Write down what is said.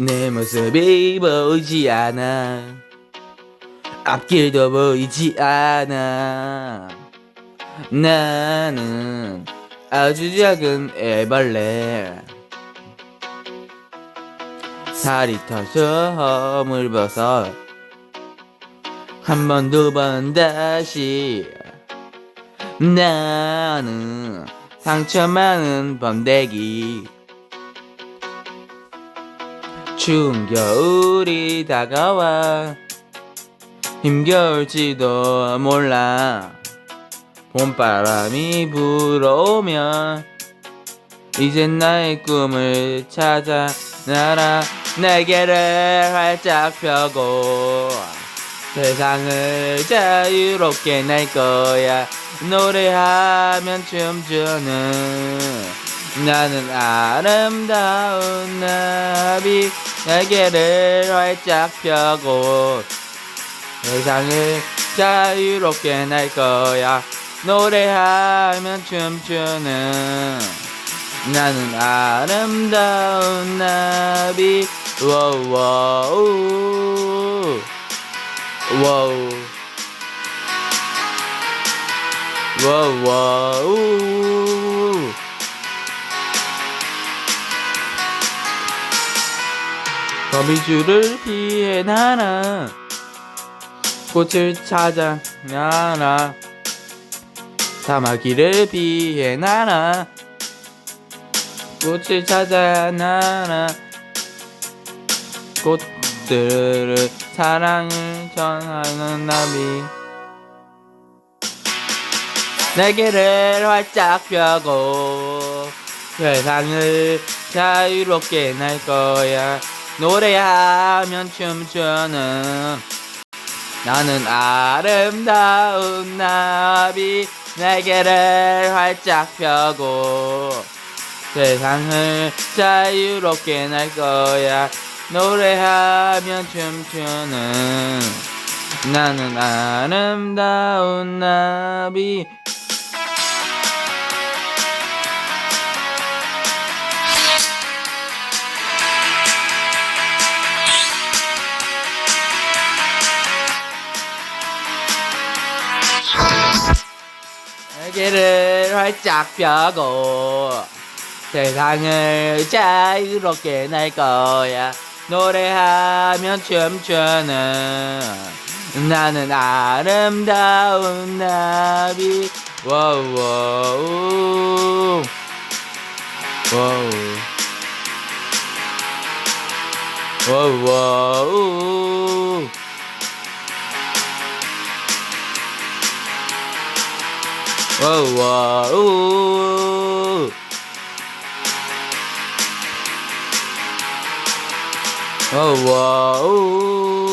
내 모습이 보이지 않아. 앞길도 보이지 않아. 나는 아주 작은 애벌레. 살이 터서 허물 벗어. 한 번 두 번 다시. 나는 상처 많은 번데기 추운 겨울이 다가와 힘겨울지도 몰라. 봄바람이 불어오면 이젠 나의 꿈을 찾아 날아 날개를 활짝 펴고 세상을 자유롭게 날 거야. 노래하면 춤추는 나는 아름다운 나비 날개를 활짝 펴고 세상을 자유롭게 날 거야. 노래하면 춤추는 나는 아름다운 나비. 워워우. 워우. 워워우 거미줄을 피해 나나. 꽃을 찾아 나나. 사마귀를 피해 나나. 꽃을 찾아 나나. 꽃들을 사랑을 전하는 나비 날개를 활짝 펴고 세상을 자유롭게 날 거야 노래하면 춤추는 나는 아름다운 나비 날개를 활짝 펴고 세상을 자유롭게 날 거야. 노래하면 춤추는 나는 아름다운 나비 날개를 활짝 펴고 세상을 자유롭게 날 거야. 노래하면 춤추는 나는 아름다운 나비. 워워우. 워우. 워워우 워워우 워워우